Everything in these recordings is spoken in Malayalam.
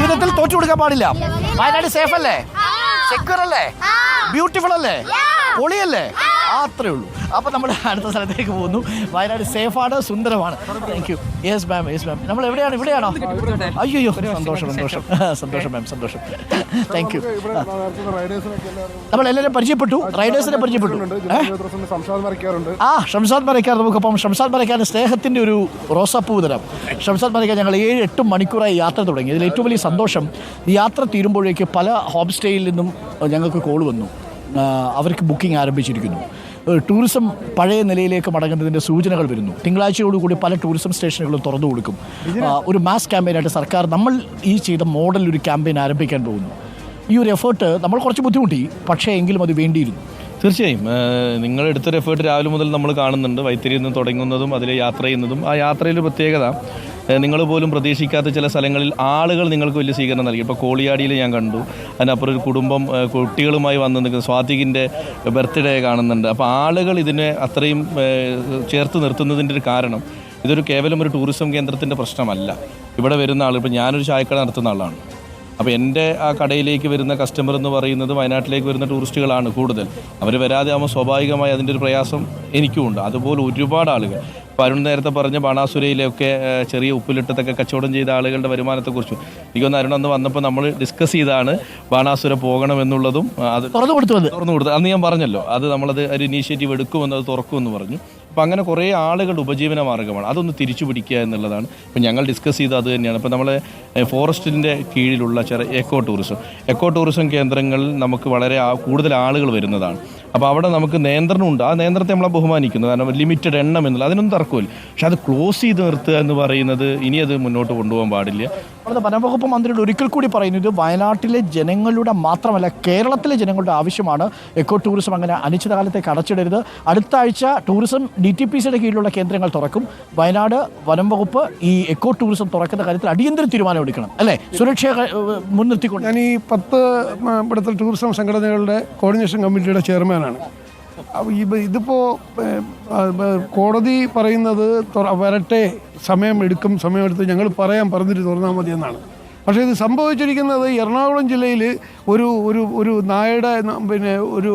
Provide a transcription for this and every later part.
ജീവിതത്തിൽ തോറ്റു കൊടുക്കാൻ പാടില്ല. വയനാട് സേഫ് അല്ലേ സെക്യൂർ അല്ലേ? ബ്യൂട്ടിഫുൾ അല്ലേ? പൊളിയല്ലേ? അത്രേ ഉള്ളൂ. അപ്പോൾ നമ്മൾ അടുത്ത സ്ഥലത്തേക്ക് പോകുന്നു. വയനാട് സേഫാണ് സുന്ദരമാണ്. Thank you yes ma'am yes ma'am നമ്മൾ എവിടെയാണ്? ഇവിടെയാണോ? അയ്യോ സന്തോഷം സന്തോഷം. സന്തോഷം മാം സന്തോഷം. താങ്ക് യു നമ്മൾ എല്ലാവരും പരിചയപ്പെട്ടു. റൈഡേഴ്സിനെ പരിചയപ്പെട്ടു. ആ ഷംസാദ് മരക്കാർ നമുക്കപ്പം. ഷംസാദ് മരക്കാരന്റെ സ്നേഹത്തിന്റെ ഒരു റോസാപ്പൂ തരാം ഷംസാദ് മരക്കാർ ഞങ്ങൾ ഏഴ് എട്ട് മണിക്കൂറായി യാത്ര തുടങ്ങി. ഇതിൽ ഏറ്റവും വലിയ സന്തോഷം ഈ യാത്ര തീരുമ്പോഴേക്ക് പല ഹോം സ്റ്റേയിൽ നിന്നും ഞങ്ങൾക്ക് കോൾ വന്നു. അവർക്ക് ബുക്കിംഗ് ആരംഭിച്ചിരിക്കുന്നു. ടൂറിസം പഴയ നിലയിലേക്ക് മടങ്ങുന്നതിന്റെ സൂചനകൾ വരുന്നു. തിങ്കളാഴ്ചയോടുകൂടി പല ടൂറിസം സ്റ്റേഷനുകളും തുറന്നു കൊടുക്കും. ഒരു മാസ് ക്യാമ്പയിനായിട്ട് സർക്കാർ നമ്മൾ ഈ ചെയ്ത മോഡൽ ഒരു ക്യാമ്പയിൻ ആരംഭിക്കാൻ പോകുന്നു. ഈ ഒരു എഫേർട്ട് നമ്മൾ കുറച്ച് ബുദ്ധിമുട്ടി പക്ഷേ എങ്കിലും അത് വേണ്ടിയിരുന്നു. തീർച്ചയായും. നിങ്ങൾ എടുത്തൊരു എഫേർട്ട് രാവിലെ മുതൽ നമ്മൾ കാണുന്നുണ്ട്. വൈത്തിരിയിൽ നിന്ന് തുടങ്ങുന്നതും അതിൽ യാത്ര ചെയ്യുന്നതും. ആ യാത്രയിൽ പ്രത്യേകത നിങ്ങൾ പോലും പ്രതീക്ഷിക്കാത്ത ചില സ്ഥലങ്ങളിൽ ആളുകൾ നിങ്ങൾക്ക് വലിയ സ്വീകരണം നൽകി. ഇപ്പോൾ കോളിയാടിയിൽ ഞാൻ കണ്ടു. അതിനപ്പുറം ഒരു കുടുംബം കുട്ടികളുമായി വന്ന് നിൽക്കുന്ന സ്വാതികിന്റെ ബർത്ത്ഡേ കാണുന്നുണ്ട്. അപ്പോൾ ആളുകൾ ഇതിനെ അത്രയും ചേർത്ത് നിർത്തുന്നതിന്റെ ഒരു കാരണം ഇതൊരു കേവലം ഒരു ടൂറിസം കേന്ദ്രത്തിന്റെ പ്രശ്നമല്ല. ഇവിടെ വരുന്ന ആൾ ഇപ്പോൾ ഞാനൊരു ചായക്കട നടത്തുന്ന ആളാണ്. അപ്പോൾ എന്റെ ആ കടയിലേക്ക് വരുന്ന കസ്റ്റമർ എന്ന് പറയുന്നത് വയനാട്ടിലേക്ക് വരുന്ന ടൂറിസ്റ്റുകളാണ് കൂടുതൽ. അവർ വരാതെ ആകുമ്പോൾ സ്വാഭാവികമായി അതിന്റെ ഒരു പ്രയാസം എനിക്കുമുണ്ട്. അതുപോലെ ഒരുപാട് ആളുകൾ. അരുൺ നേരത്തെ പറഞ്ഞ ബാണാസുരയിലൊക്കെ ചെറിയ ഉപ്പിലിട്ടതൊക്കെ കച്ചവടം ചെയ്ത ആളുകളുടെ വരുമാനത്തെക്കുറിച്ചും. എനിക്കൊന്ന് അരുൺ അന്ന് വന്നപ്പോൾ നമ്മൾ ഡിസ്കസ് ചെയ്താണ് ബാണാസുര പോകണമെന്നുള്ളതും അത് തുറന്നു കൊടുത്തു തുറന്നു കൊടുത്തു. അന്ന് ഞാൻ പറഞ്ഞല്ലോ അത് നമ്മളത് ഒരു ഇനീഷ്യേറ്റീവ് എടുക്കുമെന്ന് അത് തുറക്കുമെന്ന് പറഞ്ഞു. അപ്പോൾ അങ്ങനെ കുറേ ആളുകളുടെ ഉപജീവന മാർഗമാണ് അതൊന്ന് തിരിച്ചു പിടിക്കുക എന്നുള്ളതാണ്. ഇപ്പം ഞങ്ങൾ ഡിസ്കസ് ചെയ്ത് അത് തന്നെയാണ്. ഇപ്പം നമ്മൾ ഫോറസ്റ്റിന്റെ കീഴിലുള്ള ചെറിയ എക്കോ ടൂറിസം എക്കോ ടൂറിസം കേന്ദ്രങ്ങളിൽ നമുക്ക് വളരെ കൂടുതൽ ആളുകൾ വരുന്നതാണ്. അപ്പോൾ അവിടെ നമുക്ക് നിയന്ത്രണമുണ്ട്. ആ നിയന്ത്രണത്തെ നമ്മളെ ബഹുമാനിക്കുന്നു. കാരണം ലിമിറ്റഡ് എണ്ണം എന്നുള്ള അതിനൊന്നും തർക്കമില്ല. പക്ഷെ അത് ക്ലോസ് ചെയ്ത് നിർത്തുക എന്ന് പറയുന്നത് ഇനി അത് മുന്നോട്ട് കൊണ്ടുപോകാൻ പാടില്ല. നമ്മുടെ വനംവകുപ്പ് മന്ത്രിയുടെ ഒരിക്കൽ കൂടി പറയുന്നത് വയനാട്ടിലെ ജനങ്ങളുടെ മാത്രമല്ല കേരളത്തിലെ ജനങ്ങളുടെ ആവശ്യമാണ് എക്കോ ടൂറിസം അങ്ങനെ അനിശ്ചിതകാലത്തേക്ക് അടച്ചിടരുത്. അടുത്ത ആഴ്ച ടൂറിസം ഡി ടി പി സിയുടെ കീഴിലുള്ള കേന്ദ്രങ്ങൾ തുറക്കും. വയനാട് വനംവകുപ്പ് ഈ എക്കോ ടൂറിസം തുറക്കുന്ന കാര്യത്തിൽ അടിയന്തര തീരുമാനം എടുക്കണം. അല്ലേ? സുരക്ഷയെ ഏഹ്, മുൻനിർത്തിക്കൊണ്ട്. ഞാൻ ഈ പത്ത് ഇവിടുത്തെ ടൂറിസം സംഘടനകളുടെ കോർഡിനേഷൻ കമ്മിറ്റിയുടെ ചെയർമാനാണ് അപ്പോൾ ഈ കോടതി പറയുന്നത് വരട്ടെ സമയം എടുക്കും സമയമെടുത്ത് ഞങ്ങൾ പറയാൻ പറഞ്ഞിട്ട് തുറന്നാൽ മതി എന്നാണ്. പക്ഷേ ഇത് സംഭവിച്ചിരിക്കുന്നത് എറണാകുളം ജില്ലയിൽ ഒരു ഒരു ഒരു നായയുടെ പിന്നെ ഒരു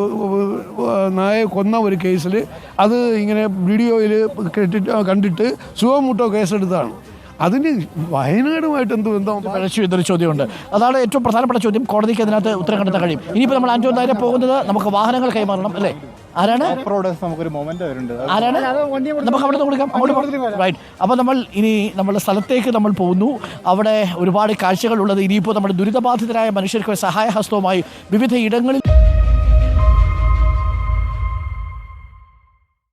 നായ നായയെ കൊന്ന ഒരു കേസിൽ അത് ഇങ്ങനെ വീഡിയോയിൽ കേട്ടിട്ട് കണ്ടിട്ട് സുഖമുട്ടോ കേസെടുത്താണ് അതിന് വയനാടുമായിട്ട് എന്ത് ബന്ധം പഴച്ചു എന്നൊരു ചോദ്യമുണ്ട്. അതാണ് ഏറ്റവും പ്രധാനപ്പെട്ട ചോദ്യം. കോടതിക്ക് അതിനകത്ത് ഉത്തരം കണ്ടെത്താൻ കഴിയും. ഇനിയിപ്പോൾ നമ്മൾ അഞ്ചോ നേരെ പോകുന്നത്? നമുക്ക് വാഹനങ്ങൾ കൈമാറണം അല്ലേ? ആരാണ്? നമുക്കൊരു മൊമെന്റ് വരുന്നുണ്ട്. ആരാണ്? നമുക്ക് അവിടെ നിന്ന് കൊടുക്കാം. അങ്ങോട്ട് റൈറ്റ് അപ്പോൾ നമ്മൾ ഇനി നമ്മുടെ സ്ഥലത്തേക്ക് നമ്മൾ പോകുന്നു. അവിടെ ഒരുപാട് കാഴ്ചകൾ ഉള്ളത്. ഇനിയിപ്പോൾ നമ്മുടെ ദുരിതബാധിതരായ മനുഷ്യർക്ക് സഹായഹസ്തവുമായി വിവിധ ഇടങ്ങളിൽ